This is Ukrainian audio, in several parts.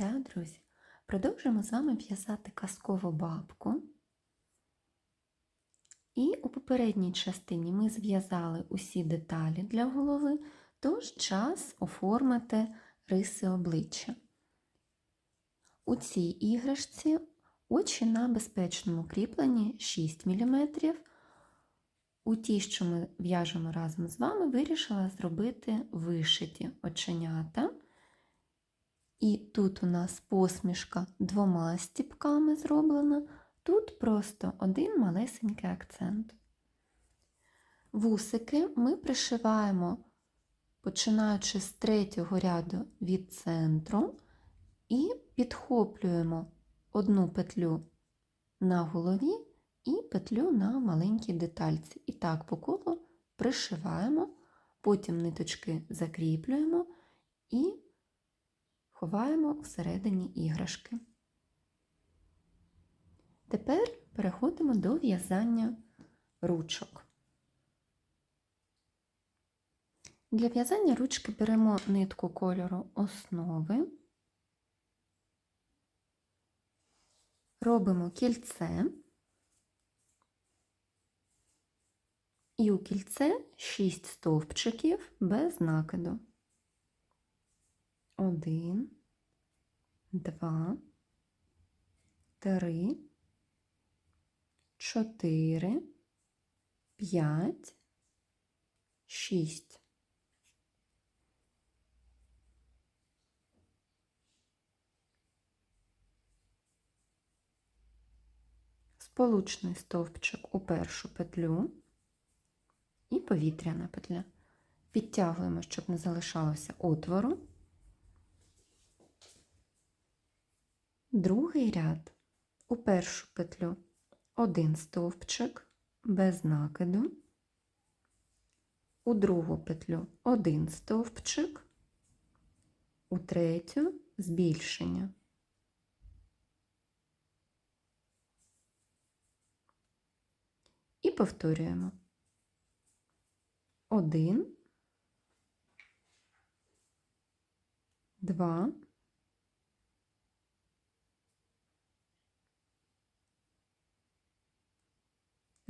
Вітаю, друзі! Продовжуємо з вами в'язати казкову бабку. І у попередній частині ми зв'язали усі деталі для голови, тож час оформити риси обличчя. У цій іграшці очі на безпечному кріпленні 6 мм. У тій, що ми в'яжемо разом з вами, вирішила зробити вишиті оченята. І тут у нас посмішка двома стіпками зроблена, тут просто один малесенький акцент. Вусики ми пришиваємо, починаючи з третього ряду від центру, і підхоплюємо одну петлю на голові і петлю на маленькій детальці. І так по колу пришиваємо, потім ниточки закріплюємо і ховаємо всередині іграшки. Тепер переходимо до в'язання ручок. Для в'язання ручки беремо нитку кольору основи, робимо кільце, і у кільце 6 стовпчиків без накиду. Один, два, три, чотири, п'ять, шість. Сполучний стовпчик у першу петлю і повітряна петля. Підтягуємо, щоб не залишалося отвору. Другий ряд. У першу петлю один стовпчик без накиду, у другу петлю один стовпчик, у третю збільшення. І повторюємо. Один, два,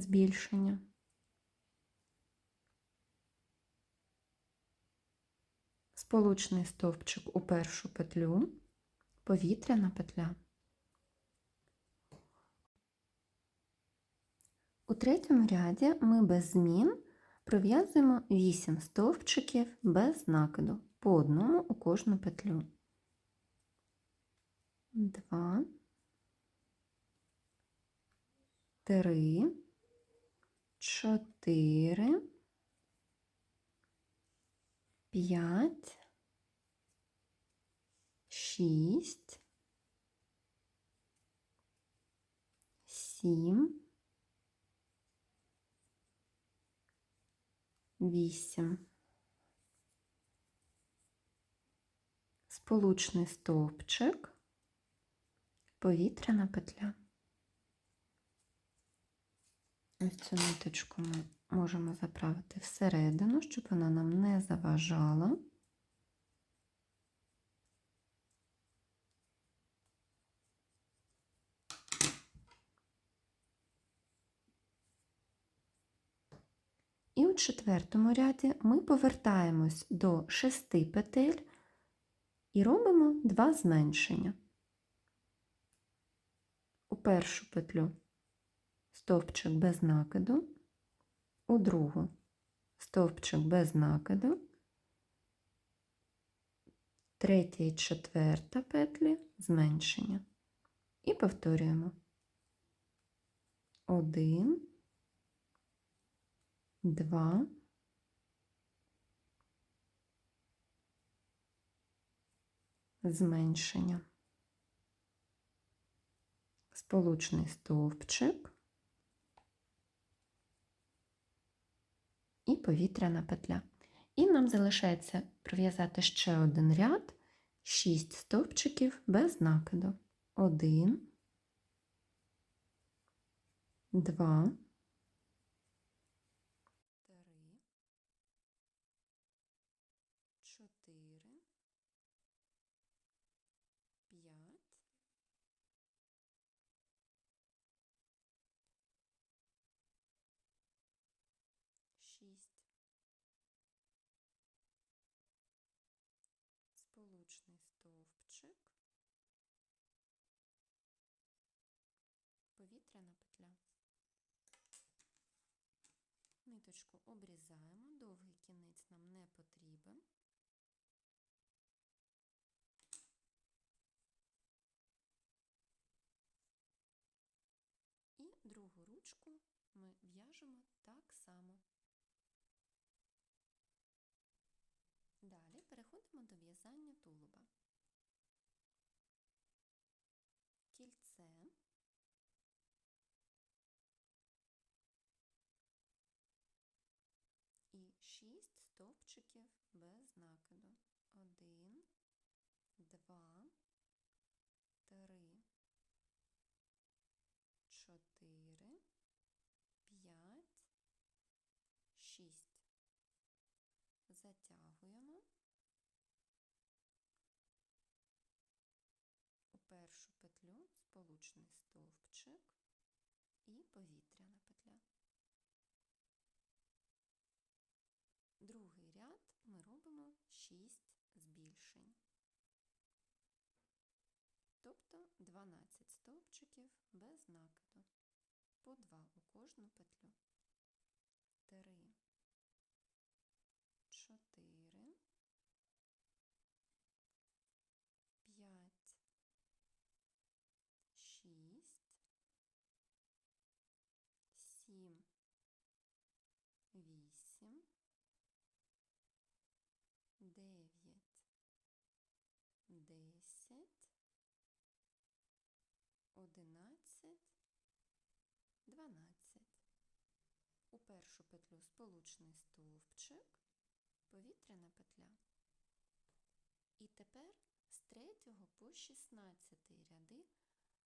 збільшення. Сполучний стовпчик у першу петлю, повітряна петля. У третьому ряді ми без змін пров'язуємо 8 стовпчиків без накиду, по одному у кожну петлю. Два, три, чотири, п'ять, шість, сім, вісім. Сполучний стовпчик, повітряна петля. Ось цю ниточку ми можемо заправити всередину, щоб вона нам не заважала. І у четвертому ряді ми повертаємось до шести петель і робимо два зменшення. У першу петлю стовпчик без накиду, у другу. Стовпчик без накиду, третя і четверта петлі. Зменшення. І повторюємо. Один, два, зменшення. Сполучний стовпчик повітряна петля. І нам залишається пров'язати ще один ряд, 6 стовпчиків без накиду. 1, 2, 3, 4, стовпчик, повітряна петля. Ниточку обрізаємо, довгий кінець нам не потрібен. І другу ручку ми в'яжемо так само. Далі переходимо до в'язання тулуба. 6 стовпчиків без накиду. 1, 2, 3, 4, 5, 6. Затягуємо у першу петлю сполучний стовпчик і повітряна петля. 6 збільшень, тобто 12 стовпчиків без накиду, по 2 у кожну петлю. 3, 4, 5, 6, 7, 8, 9, 10, 11, 12. У першу петлю сполучний стовпчик, повітряна петля. І тепер з 3 по 16 ряди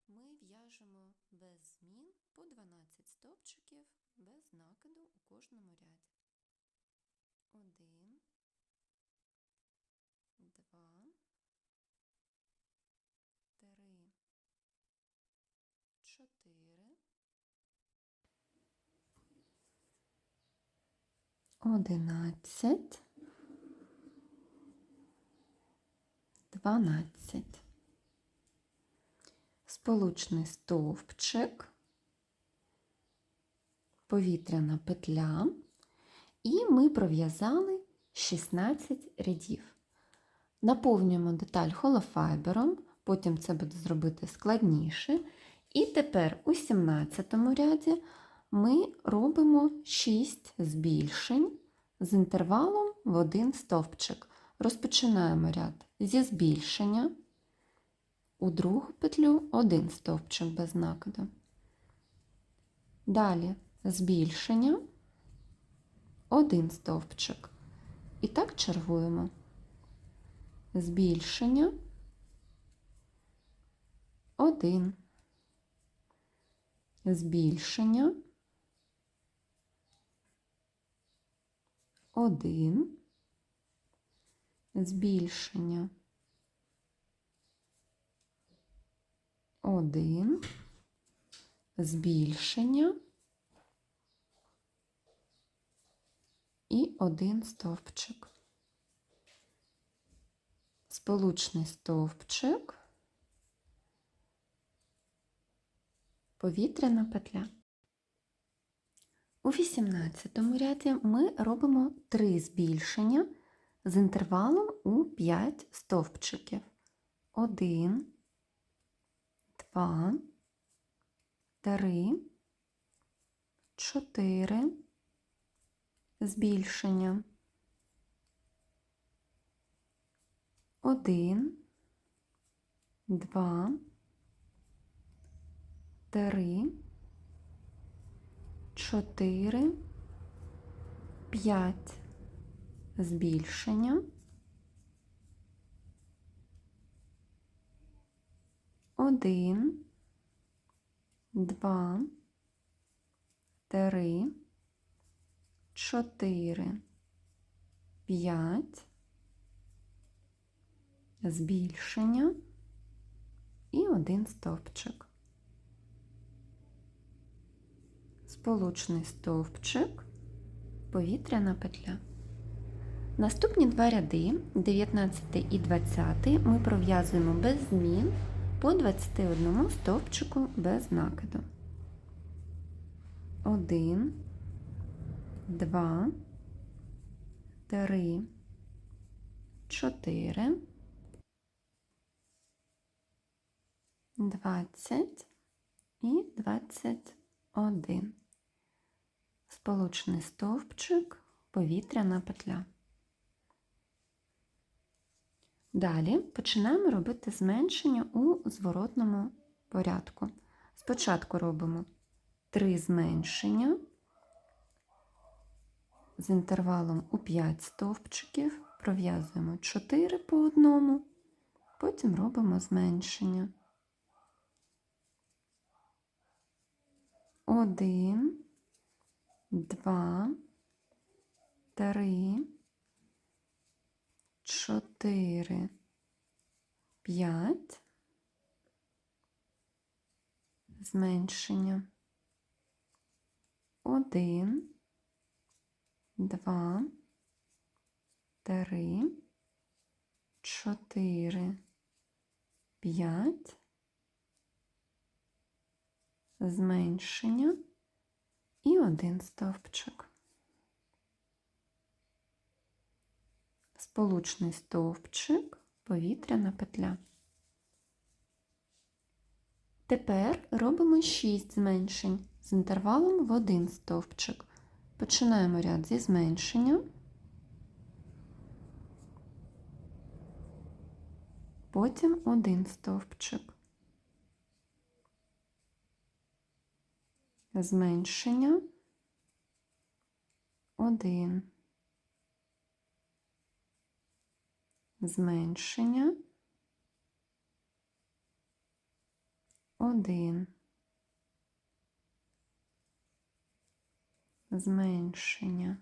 ми в'яжемо без змін по 12 стовпчиків без накиду у кожному ряді. 1, 2, 3, 4, 11, 12. Сполучний стовпчик, повітряна петля, і ми пров'язали 16 рядів. Наповнюємо деталь холофайбером, потім це буде зробити складніше. І тепер у 17 ряді ми робимо 6 збільшень з інтервалом в один стовпчик. Розпочинаємо ряд зі збільшення, у другу петлю один стовпчик без накиду. Далі збільшення, один стовпчик. І так чергуємо. Збільшення, один, збільшення, один, збільшення, один, збільшення і один стовпчик. Сполучний стовпчик, повітряна петля. У 18 ряді ми робимо 3 збільшення з інтервалом у 5 стовпчиків. 1, 2, 3, 4, збільшення. 1, 2, 3, 4, 5 збільшення. 1, 2, 3, 4, 5 збільшення і один стовпчик. Сполучний стовпчик, повітряна петля. Наступні два ряди, 19 і 20, ми пров'язуємо без змін по 21 стовпчику без накиду. 1, 2, 3, 4, 20 і 21. Сполучний стовпчик, повітряна петля. Далі починаємо робити зменшення у зворотному порядку. Спочатку робимо 3 зменшення з інтервалом у 5 стовпчиків, пров'язуємо 4 по одному, потім робимо зменшення. 1, 2, 3, 4, 5, зменшення. 1, 2, 3, 4, 5, зменшення і один стовпчик. Сполучний стовпчик, повітряна петля. Тепер робимо 6 зменшень з інтервалом в один стовпчик. Починаємо ряд зі зменшення, потім один стовпчик. Зменшення, один. Зменшення, один. Зменшення,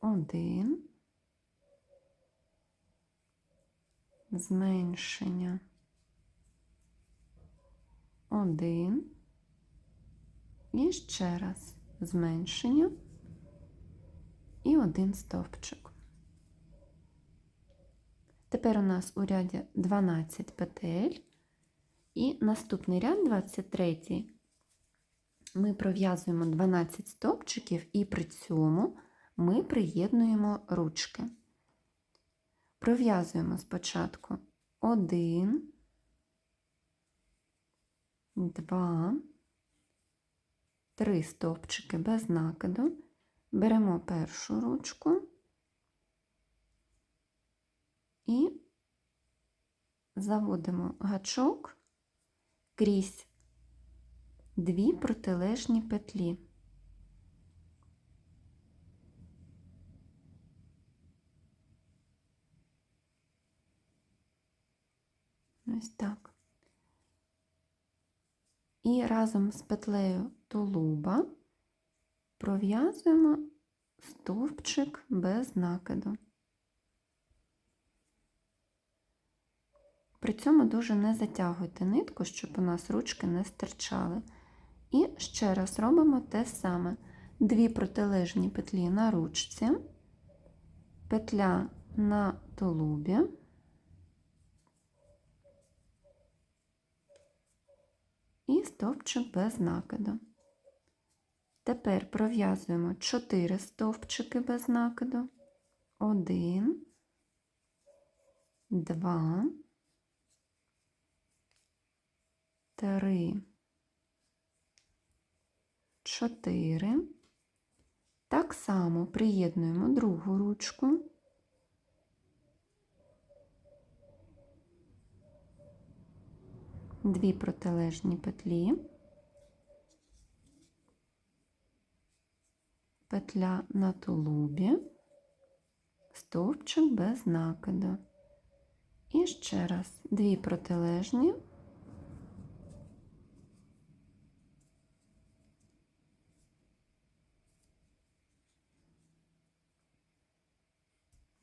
один. Зменшення, один. І ще раз зменшення і один стовпчик. Тепер у нас у ряді 12 петель, і наступний ряд, 23, ми пров'язуємо 12 стовпчиків і при цьому ми приєднуємо ручки. Пров'язуємо спочатку 1, 2, три стовпчики без накиду, беремо першу ручку і заводимо гачок крізь дві протилежні петлі. Ось так. І разом з петлею тулуба пров'язуємо стовпчик без накиду. При цьому дуже не затягуйте нитку, щоб у нас ручки не стирчали. І ще раз робимо те саме: дві протилежні петлі на ручці, петля на тулубі. І стовпчик без накиду. Тепер пров'язуємо 4 стовпчики без накиду. 1, 2, 3, 4. Так само приєднуємо другу ручку. Дві протилежні петлі. Петля на тулубі, стовпчик без накиду. І ще раз дві протилежні.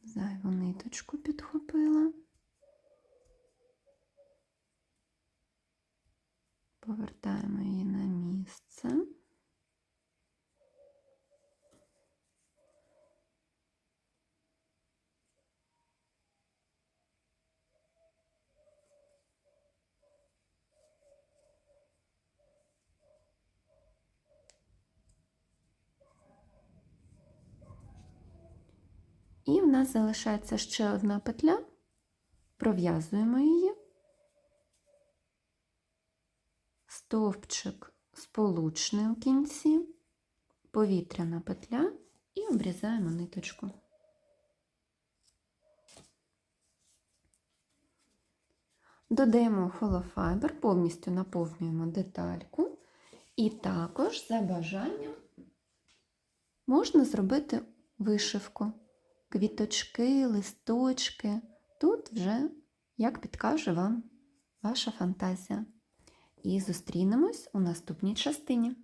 Зайву ниточку підхопила. Повертаємо її на І в нас залишається ще одна петля. Пров'язуємо її. Стовпчик сполучний у кінці, повітряна петля і обрізаємо ниточку. Додаємо холофайбер, повністю наповнюємо детальку. І також за бажанням можна зробити вишивку, квіточки, листочки. Тут вже, як підкаже вам ваша фантазія. І зустрінемось у наступній частині.